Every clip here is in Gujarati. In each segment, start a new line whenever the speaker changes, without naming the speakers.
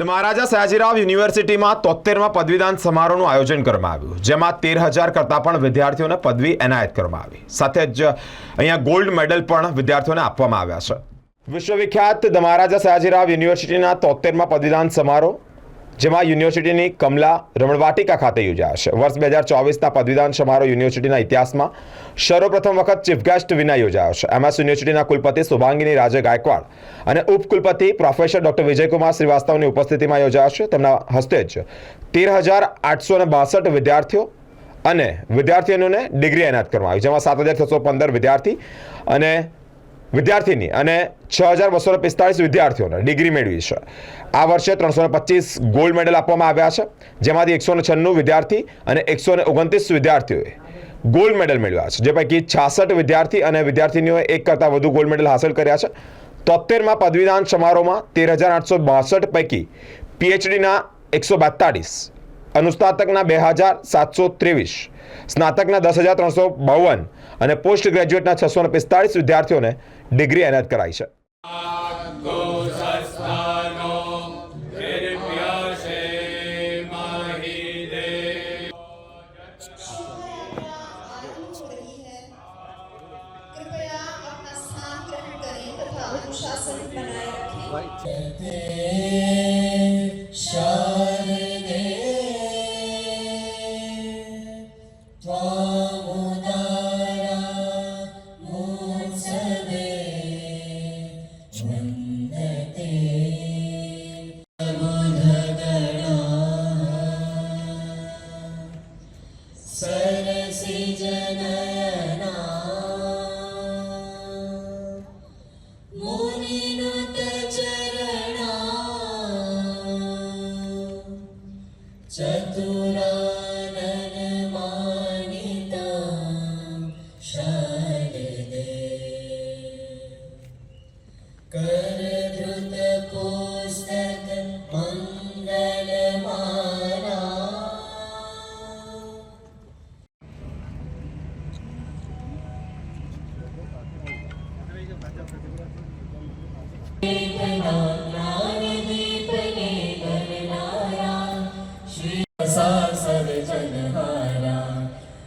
ધ મહારાજા સયાજીરાવ યુનિવર્સિટીમાં તોતેરમાં પદવીદાન સમારોહનું આયોજન કરવામાં આવ્યું, જેમાં તેર હજાર કરતાં પણ વિદ્યાર્થીઓને પદવી એનાયત કરવામાં આવી. સાથે જ અહીંયા ગોલ્ડ મેડલ પણ વિદ્યાર્થીઓને આપવામાં આવ્યા છે. વિશ્વવિખ્યાત ધ મહારાજા સયાજીરાવ યુનિવર્સિટીના તોતેરમાં પદવીદાન સમારોહ જેમાં યુનિવર્સિટીની કમલા રમણવાટિકા ખાતે યોજાશે વર્ષ બે હજાર ચોવીસના પદવીદાન સમારોહ યુનિવર્સિટીના ઇતિહાસમાં સર્વપ્રથમ વખત ચીફ ગેસ્ટ વિના યોજાયો છે. એમએસ યુનિવર્સિટીના કુલપતિ શુભાંગીની રાજે ગાયકવાડ અને ઉપકુલપતિ પ્રોફેસર ડોક્ટર વિજયકુમાર શ્રીવાસ્તવની ઉપસ્થિતિમાં યોજાશે તેમના હસ્તે જ તેર હજાર આઠસો ને બાસઠ વિદ્યાર્થીઓ અને વિદ્યાર્થીઓને ડિગ્રી એનાયત કરવામાં આવી. જેમાં સાત હજાર છસો પંદર વિદ્યાર્થી અને વિદ્યાર્થીની અને છ હજાર બસો પિસ્તાળીસ વિદ્યાર્થીઓને ડિગ્રી મેળવી છે. આ વર્ષે ત્રણસો પચીસ ગોલ્ડ મેડલ આપવામાં આવ્યા છે. જેમાંથી એકસો છન્નું વિદ્યાર્થી અને એકસો ઓગણત્રીસ વિદ્યાર્થીઓએ ગોલ્ડ મેડલ મેળવ્યા છે. જે પૈકી છાસઠ વિદ્યાર્થી અને વિદ્યાર્થીનીઓએ એક કરતાં વધુ ગોલ્ડ મેડલ હાંસલ કર્યા છે. તોતેરમાં પદવીદાન સમારોહમાં તેર હજાર આઠસો બાસઠ પૈકી પીએચડીના એકસો બેતાળીસ, અનુસ્નાતકના બે હજાર સાતસો ત્રેવીસ, સ્નાતકના દસ હજાર ત્રણસો બાવન અને પોસ્ટ ગ્રેજ્યુએટના છસો પિસ્તાળીસ વિદ્યાર્થીઓને ડિગ્રી એનાયત કરાઈ છે
आरंभ हो रही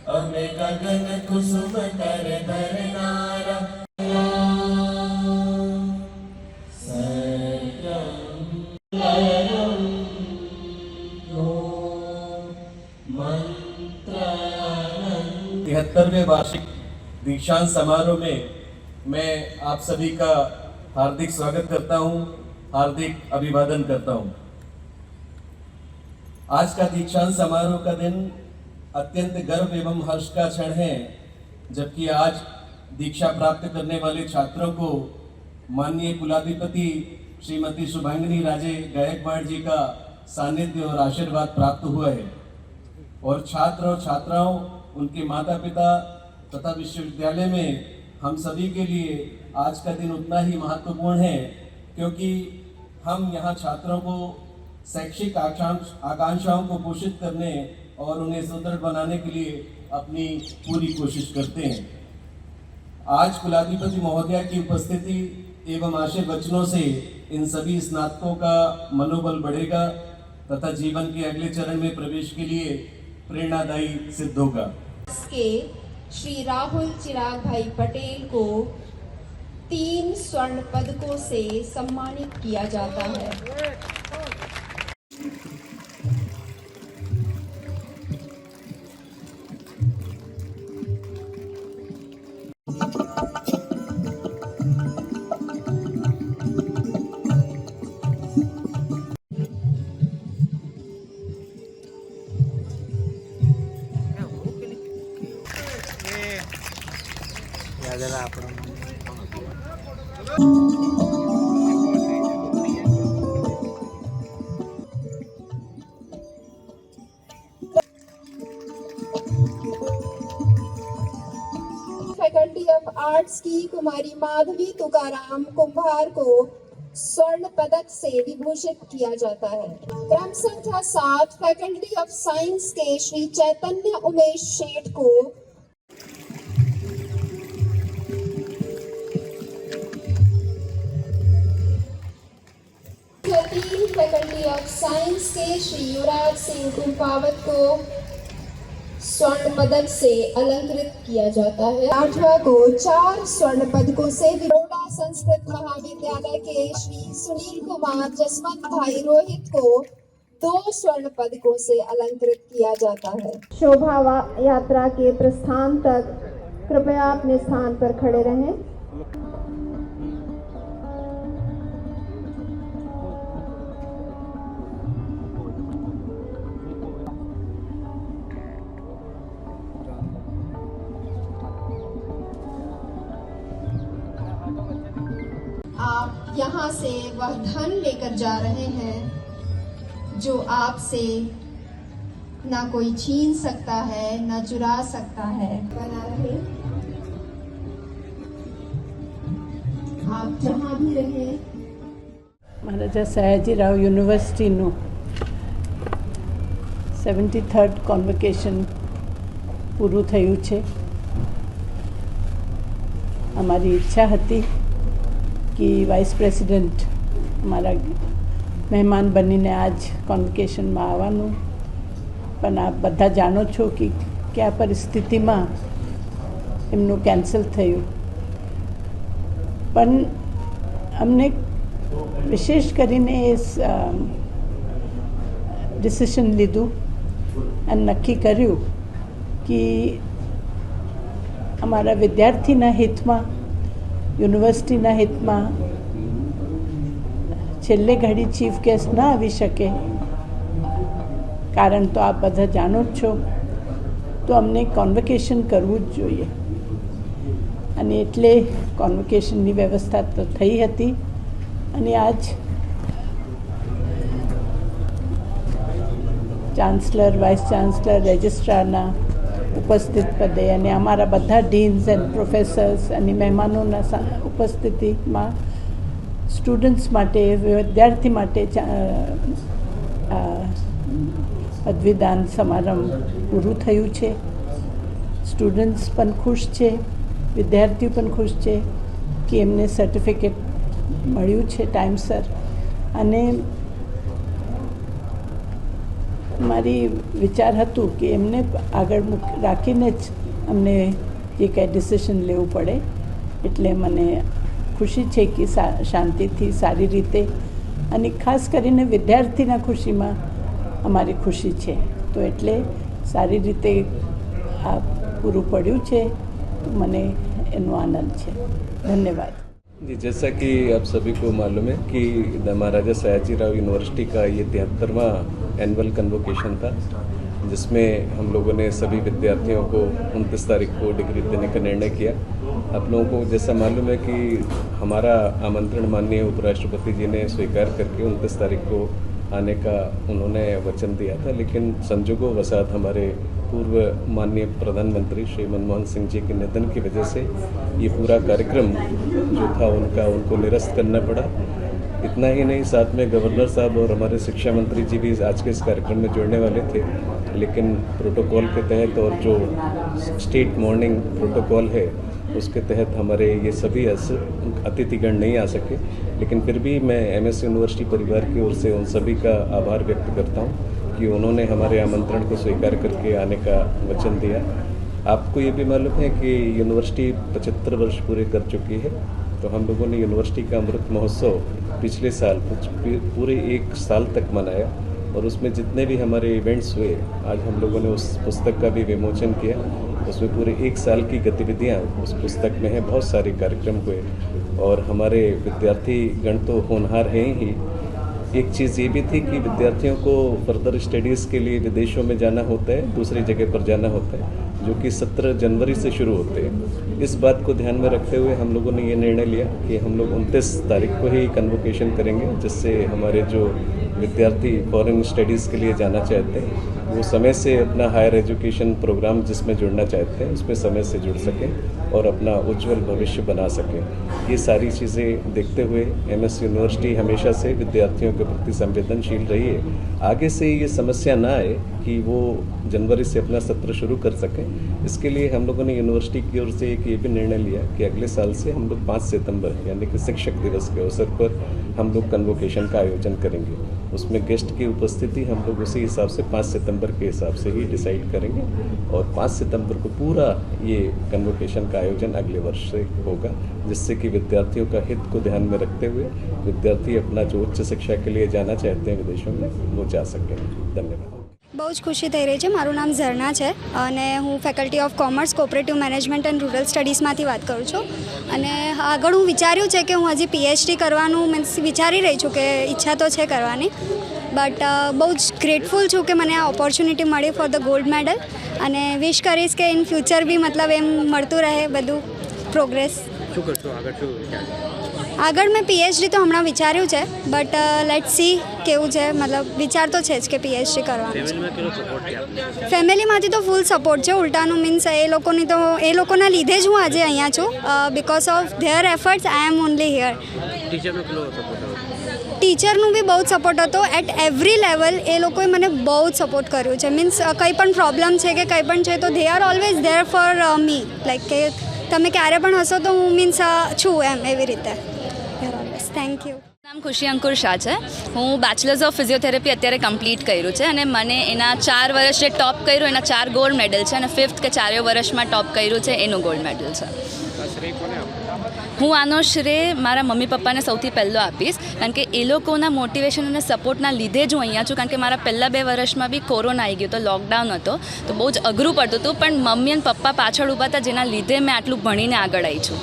અમે ગગન કુસુમ કર ધરનારા तिहत्तरवें वार्षिक दीक्षांत समारोह में मैं आप सभी का हार्दिक स्वागत करता हूँ, हार्दिक अभिवादन करता हूँ। आज का दीक्षांत समारोह का दिन अत्यंत गर्व एवं हर्ष का क्षण है, जबकि आज दीक्षा प्राप्त करने वाले छात्रों को माननीय कुलाधिपति श्रीमती शुभांगिनी राजे गायकवाड़ जी का सानिध्य और आशीर्वाद प्राप्त हुआ है। और छात्र और छात्राओं, उनके माता पिता तथा विश्वविद्यालय में हम सभी के लिए आज का दिन उतना ही महत्वपूर्ण है, क्योंकि हम यहाँ छात्रों को शैक्षिक आकांक्षाओं को पोषित करने और उन्हें सुदृढ़ बनाने के लिए अपनी पूरी कोशिश करते हैं। आज कुलाधिपति महोदया की उपस्थिति एवं आशय वचनों से इन सभी स्नातकों का मनोबल बढ़ेगा तथा जीवन के अगले चरण में प्रवेश के लिए प्रेरणादायी सिद्ध होगा।
श्री राहुल चिराग भाई पटेल को तीन स्वर्ण पदकों से सम्मानित किया जाता है फैकल्टी ऑफ़ आर्ट्स की कुमारी माधवी तुकाराम कुंभार को स्वर्ण पदक से विभूषित किया जाता है। क्रम संख्या सात फैकल्टी ऑफ़ साइंस के श्री चैतन्य उमेश शेठ को तीन
फैकल्टी ऑफ़ साइंस के श्री युवराज सिंह कुंपावत को स्वर्ण पदक से अलंकृत किया जाता है। आठवा को चार स्वर्ण पदकों से बड़ौदा संस्कृत महाविद्यालय के श्री सुनील कुमार जसवंत भाई रोहित को दो स्वर्ण पदकों से अलंकृत किया जाता है। शोभा यात्रा के प्रस्थान तक कृपया अपने स्थान पर खड़े रहें। से वह धन लेकर जा रहे हैं जो आपसे ना कोई छीन सकता है ना चुरा सकता है बना रहे आप जहाँ भी रहें
Maharaja Sayajirao યુનિવર્સિટીનું seventy third convocation પૂરું થયું છે અમારી ઈચ્છા હતી કે વાઇસ પ્રેસિડેન્ટ અમારા મહેમાન બનીને આજ કોન્વિકેશનમાં આવવાનું. પણ આપ બધા જાણો છો કે કયા પરિસ્થિતિમાં એમનું કેન્સલ થયું. પણ અમને વિશેષ કરીને એ ડિસિશન લીધું અને નક્કી કર્યું કે અમારા વિદ્યાર્થીના હિતમાં યુનિવર્સિટીના હિતમાં છેલ્લે ઘડી ચીફ ગેસ્ટ ન આવી શકે. કારણ તો આપ બધા જાણો જ છો. તો અમને કોન્વોકેશન કરવું જ જોઈએ. અને એટલે કોન્વોકેશનની વ્યવસ્થા તો થઈ હતી. અને આજ ચાન્સલર વાઇસ ચાન્સલર રજિસ્ટ્રારના ઉપસ્થિત પદે અને અમારા બધા ડીન્સ એન્ડ પ્રોફેસર્સ અને મહેમાનોના ઉપસ્થિતિમાં સ્ટુડન્ટ્સ માટે, વિદ્યાર્થી માટે પદવીદાન સમારંભ પૂરું થયું છે. સ્ટુડન્ટ્સ પણ ખુશ છે. વિદ્યાર્થીઓ પણ ખુશ છે કે એમને સર્ટિફિકેટ મળ્યું છે, ટાઈમસર. અને મારી વિચાર હતું કે એમને આગળ રાખીને જ અમને જે કાંઈ ડિસિશન લેવું પડે. એટલે મને ખુશી છે કે શાંતિથી, સારી રીતે અને ખાસ કરીને વિદ્યાર્થીના ખુશીમાં અમારી ખુશી છે. તો એટલે સારી રીતે આ પૂરું પડ્યું છે. મને એનો આનંદ છે. ધન્યવાદ.
जी, जैसा कि आप सभी को मालूम है कि महाराजा सयाजी राव यूनिवर्सिटी का ये तिहत्तरवा एनुअल कन्वोकेशन था, जिसमें हम लोगों ने सभी विद्यार्थियों को उनतीस तारीख को डिग्री देने का निर्णय किया। आप लोगों को जैसा मालूम है कि हमारा आमंत्रण माननीय उपराष्ट्रपति जी ने स्वीकार करके उनतीस तारीख को आने का उन्होंने वचन दिया था, लेकिन संजोगों वसात हमारे पूर्व माननीय प्रधानमंत्री श्री मनमोहन सिंह जी के निधन की वजह से ये पूरा कार्यक्रम जो था उनका, उनको निरस्त करना पड़ा। इतना ही नहीं, साथ में गवर्नर साहब और हमारे शिक्षा मंत्री जी भी आज के इस कार्यक्रम में जुड़ने वाले थे। लेकिन प्रोटोकॉल के तहत और जो स्टेट मॉर्निंग प्रोटोकॉल है उसके तहत हमारे ये सभी अतिथिगण नहीं आ सके, लेकिन फिर भी मैं एम यूनिवर्सिटी परिवार की ओर से उन सभी का आभार व्यक्त करता हूँ कि उन्होंने हमारे आमंत्रण को स्वीकार करके आने का वचन दिया। आपको ये भी मालूम है कि यूनिवर्सिटी पचहत्तर वर्ष पूरे कर चुकी है तो हम लोगों ने यूनिवर्सिटी का अमृत महोत्सव पिछले साल पूरे एक साल तक मनाया और उसमें जितने भी हमारे इवेंट्स हुए, आज हम लोगों ने उस पुस्तक का भी विमोचन किया। उसमें पूरे एक साल की गतिविधियाँ उस पुस्तक में हैं, बहुत सारे कार्यक्रम हुए। और हमारे विद्यार्थी गण तो होनहार हैं ही। एक चीज़ ये भी थी कि विद्यार्थियों को फर्दर स्टडीज़ के लिए विदेशों में जाना होता है, दूसरी जगह पर जाना होता है, जो कि 17 जनवरी से शुरू होते हैं। इस बात को ध्यान में रखते हुए हम लोगों ने ये निर्णय लिया कि हम लोग उनतीस तारीख को ही कन्वोकेशन करेंगे, जिससे हमारे जो विद्यार्थी फॉरेन स्टडीज़ के लिए जाना चाहते हैं वो समय से अपना हायर एजुकेशन प्रोग्राम जिसमें जुड़ना चाहते हैं, उसमें समय से जुड़ सकें और अपना उज्जवल भविष्य बना सकें। ये सारी चीज़ें देखते हुए एमएस यूनिवर्सिटी हमेशा से विद्यार्थियों के प्रति संवेदनशील रही है आगे से ये समस्या ना आए कि वो जनवरी से अपना सत्र शुरू कर सकें। इसके लिए हम लोगों ने यूनिवर्सिटी की ओर से एक ये भी निर्णय लिया कि अगले साल से हम लोग पाँच सितंबर, यानी कि शिक्षक दिवस के अवसर पर हम लोग कन्वोकेशन का आयोजन करेंगे। उसमें गेस्ट की उपस्थिति हम लोग उसी हिसाब से पाँच सितंबर के हिसाब से ही डिसाइड करेंगे और पाँच सितंबर को पूरा ये कन्वोकेशन का आयोजन अगले वर्ष से होगा, जिससे कि विद्यार्थियों का हित को ध्यान में रखते हुए विद्यार्थी अपना जो उच्च शिक्षा के लिए जाना चाहते हैं विदेशों में, वो जा सकें। धन्यवाद।
બહુ જ ખુશી થઈ રહી છે. મારું નામ ઝરણા છે અને હું faculty of commerce cooperative management and rural સ્ટડીઝમાંથી વાત કરું છું. અને આગળ હું વિચાર્યું છે કે હું હજી પીએચડી કરવાનું મીન્સ વિચારી રહી છું કે ઈચ્છા તો છે કરવાની બટ બહુ જ ગ્રેટફુલ છું કે મને આ ઓપોર્ચ્યુનિટી મળી ફોર ધ ગોલ્ડ મેડલ અને વિશ કરીશ કે ઇન ફ્યુચર બી મતલબ એમ મળતું રહે બધું પ્રોગ્રેસ
શું કરશો? આગળ શું?
આગળ મેં પીએચડી તો હમણાં વિચાર્યું છે બટ લેટ સી કેવું છે. મતલબ વિચાર તો છે જ કે પીએચડી કરવાનું ફેમિલીમાંથી તો ફૂલ સપોર્ટ છે ઉલટાનું મીન્સ એ લોકોની તો એ લોકોના લીધે જ હું આજે અહીંયા છું because of their efforts I am only here
ટીચરનો
બી બહુ જ સપોર્ટ હતો. એટ એવરી લેવલ એ લોકોએ મને બહુ જ સપોર્ટ કર્યું છે. મીન્સ કંઈ પણ પ્રોબ્લેમ છે કે કંઈ પણ છે તો they are always there for me like કે તમે ક્યારે પણ હશો તો હું મીન્સ છું એમ એવી રીતે. થેન્ક યુ
નામ ખુશી અંકુર શાહ છે. હું બેચલર્સ ઓફ ફિઝિયોથેરાપી અત્યારે કમ્પ્લીટ કર્યું છે અને મને એના ચાર વર્ષ જે ટોપ કર્યું એના ચાર ગોલ્ડ મેડલ છે અને ફિફ્થ કે ચારે વર્ષમાં ટોપ કર્યું છે એનું ગોલ્ડ મેડલ છે. હું આનો શ્રેય મારા મમ્મી પપ્પાને સૌથી પહેલો આપીશ કારણ કે એ લોકોના મોટિવેશન અને સપોર્ટના લીધે જ હું અહીંયા છું કારણ કે મારા પહેલાં બે વર્ષમાં બી કોરોના આવી ગયો તો લોકડાઉન હતો તો બહુ જ અઘરું પડતું હતું પણ મમ્મી અને પપ્પા પાછળ ઊભા હતા જેના લીધે મેં આટલું ભણીને આગળ આવી છું.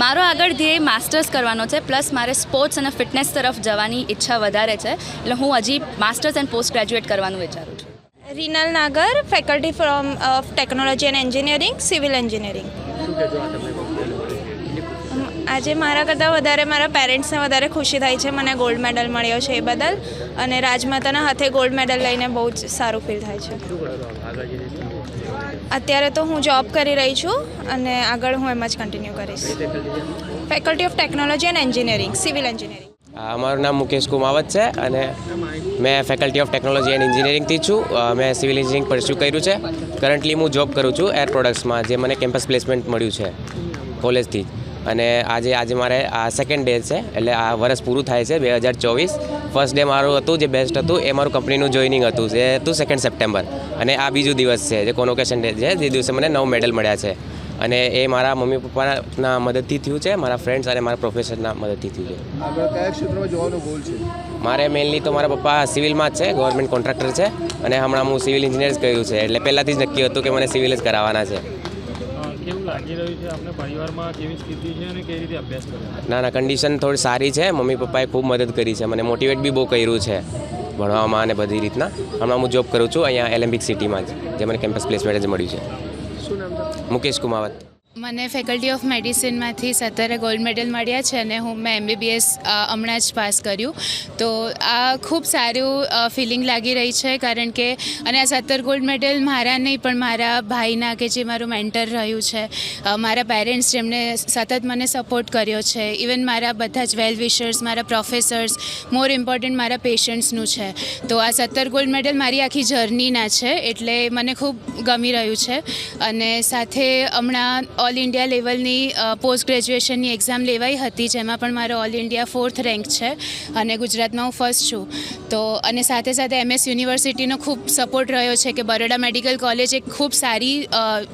મારો આગળ ધ્યેય માસ્ટર્સ કરવાનો છે પ્લસ મારે સ્પોર્ટ્સ અને ફિટનેસ તરફ જવાની ઈચ્છા વધારે છે એટલે હું હજી માસ્ટર્સ એન્ડ પોસ્ટ ગ્રેજ્યુએટ કરવાનું વિચારું છું.
Rinal
Nagar faculty from of technology and engineering civil engineering.
આજે મારા કરતાં વધારે મારા પેરેન્ટ્સને વધારે ખુશી થાય છે, મને ગોલ્ડ મેડલ મળ્યો છે એ બદલ. અને રાજમાતાના હાથે ગોલ્ડ મેડલ લઈને બહુ જ સારું ફીલ થાય છે. અત્યારે તો હું જોબ કરી રહી છું અને આગળ હું એમ જ કન્ટિન્યુ કરીશ. Faculty of technology and engineering civil
engineering મારું નામ મુકેશ કુમાવત છે અને મેં ફેકલ્ટી ઓફ ટેકનોલોજી એન્ડ એન્જિનિયરિંગથી છું. મેં સિવિલ એન્જિનિયરિંગ પરસ્યુ કર્યું છે. કરન્ટલી હું જોબ કરું છું એર પ્રોડક્ટ્સમાં જે મને કેમ્પસ પ્લેસમેન્ટ મળ્યું છે કોલેજથી અને આજે આજે મારે આ સેકન્ડ ડે છે એટલે આ વર્ષ પૂરું થાય છે બે હજાર ચોવીસ. ફર્સ્ટ ડે મારું હતું જે બેસ્ટ હતું એ મારું કંપનીનું જોઈનિંગ હતું જે હતું સેકન્ડ સપ્ટેમ્બર અને આ બીજું દિવસ છે જે કોનોકેશન ડે છે જે દિવસે મને નવ મેડલ મળ્યા છે. અને એ મારા મમ્મી પપ્પાના મદદથી થયું છે મારા ફ્રેન્ડ્સ અને મારા પ્રોફેસરના મદદથી થયું છે.
કયા ક્ષેત્રમાં જવાનો ગોલ છે?
મારે મેઇનલી તો મારા પપ્પા સિવિલમાં જ છે ગવર્મેન્ટ કોન્ટ્રાક્ટર છે. અને હમણાં હું સિવિલ એન્જિનિયર કર્યું છે એટલે પહેલાંથી જ નક્કી હતું કે મને સિવિલ જ કરાવવાના છે.
કેવું લાગી રહ્યું છે આપણે પરિવારમાં? કેવી સ્થિતિ છે અને કેવી રીતે અભ્યાસ કર્યો
ના ના કન્ડિશન થોડી સારી છે. મમ્મી પપ્પાએ ખૂબ મદદ કરી છે. મને મોટિવેટ બી બહુ કર્યું છે ભણવામાં અને બધી રીતના. હમણાં હું જોબ કરું છું અહીંયા એલેમ્બિક સિટીમાં જ જે મને કેમ્પસ પ્લેસમેન્ટ જ મળ્યું છે.
શું છે
મુકેશ કુમાવત.
મને ફેકલ્ટી ઓફ મેડિસિનમાંથી સત્તરે ગોલ્ડ મેડલ મળ્યા છે અને હું મેં એમબીબીએસ હમણાં જ પાસ કર્યું. તો આ ખૂબ સારું ફિલિંગ લાગી રહી છે કારણ કે અને આ સત્તર ગોલ્ડ મેડલ મારા નહીં, પણ મારા ભાઈના કે જે મારું મેન્ટર રહ્યું છે મારા પેરેન્ટ્સ જેમણે સતત મને સપોર્ટ કર્યો છે. ઇવન મારા બધા જ વેલ વિશર્સ મારા પ્રોફેસર્સ મોર ઇમ્પોર્ટન્ટ મારા પેશન્ટ્સનું છે. તો આ સત્તર ગોલ્ડ મેડલ મારી આખી જર્નીના છે, એટલે મને ખૂબ ગમી રહ્યું છે. અને સાથે હમણાં ઓલ ઇન્ડિયા લેવલની પોસ્ટ ગ્રેજ્યુએશનની એક્ઝામ લેવાઈ હતી જેમાં પણ મારો ઓલ ઇન્ડિયા ફોર્થ રેન્ક છે અને ગુજરાતમાં હું ફર્સ્ટ છું. તો અને સાથે સાથે એમએસ યુનિવર્સિટીનો ખૂબ સપોર્ટ રહ્યો છે કે બરોડા મેડિકલ કોલેજ એક ખૂબ સારી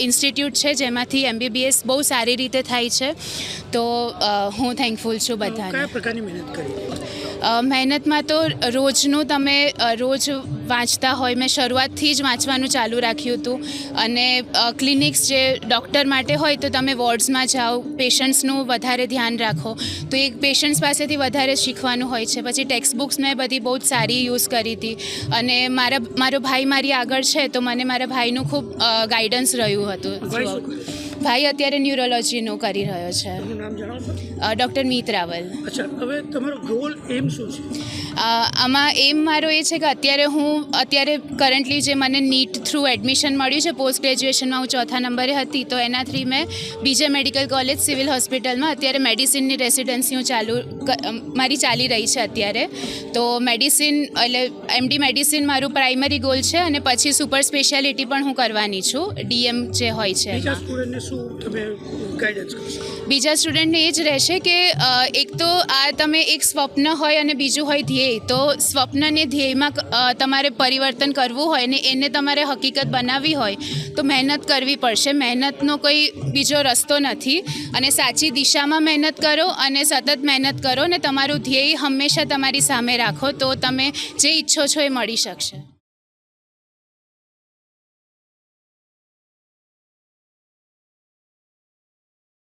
ઇન્સ્ટિટ્યૂટ છે જેમાંથી એમબીબીએસ બહુ સારી રીતે થાય છે. તો હું થેન્કફુલ છું બધાને.
પ્રકારની મહેનત કરી?
મહેનતમાં તો રોજનું તમે રોજ વાંચતા હોય મેં શરૂઆતથી જ વાંચવાનું ચાલુ રાખ્યું હતું. અને ક્લિનિક્સ જે ડૉક્ટર માટે હોય તો તમે વોર્ડ્સમાં જાઓ પેશન્ટ્સનું વધારે ધ્યાન રાખો. તો એક પેશન્ટ્સ પાસેથી વધારે શીખવાનું હોય છે. પછી ટેક્સ્ટ બુક્સ મેં બધી બહુ જ સારી યુઝ કરી હતી. અને મારા મારો ભાઈ મારી આગળ છે તો મને મારા ભાઈનું ખૂબ ગાઈડન્સ રહ્યું હતું. ભાઈ અત્યારે ન્યુરોલોજીનું કરી રહ્યો છે. ડૉક્ટર મીત રાવલ.
અચ્છા હવે તમારો ગોલ એમ શું છે?
આમાં એમ મારો એ છે કે અત્યારે હું અત્યારે કરન્ટલી જે મને નીટ થ્રુ એડમિશન મળ્યું છે પોસ્ટ ગ્રેજ્યુએશનમાં હું ચોથા નંબરે હતી તો એના થ્રી મેં બીજે મેડિકલ કોલેજ સિવિલ હોસ્પિટલમાં અત્યારે મેડિસિનની રેસિડન્સી હું ચાલુ મારી ચાલી રહી છે અત્યારે. તો મેડિસિન એટલે એમડી મેડિસિન મારું પ્રાઇમરી ગોલ છે અને પછી સુપર સ્પેશિયાલિટી પણ હું કરવાની છું ડીએમ જે હોય છે
બીજા સ્ટુડન્ટને
એ જ રહેશે કે એક તો આ તમે એક સ્વપ્ન હોય અને બીજું હોય ધ્યેય, તો સ્વપ્નને ધ્યેયમાં તમારે પરિવર્તન કરવું હોય ને એને તમારે હકીકત બનાવવી હોય, તો મહેનત કરવી પડશે. મહેનતનો કોઈ બીજો રસ્તો નથી અને સાચી દિશામાં મહેનત કરો અને સતત મહેનત કરો ને તમારું ધ્યેય હંમેશા તમારી સામે રાખો, તો તમે જે ઈચ્છો છો એ મળી શકશે.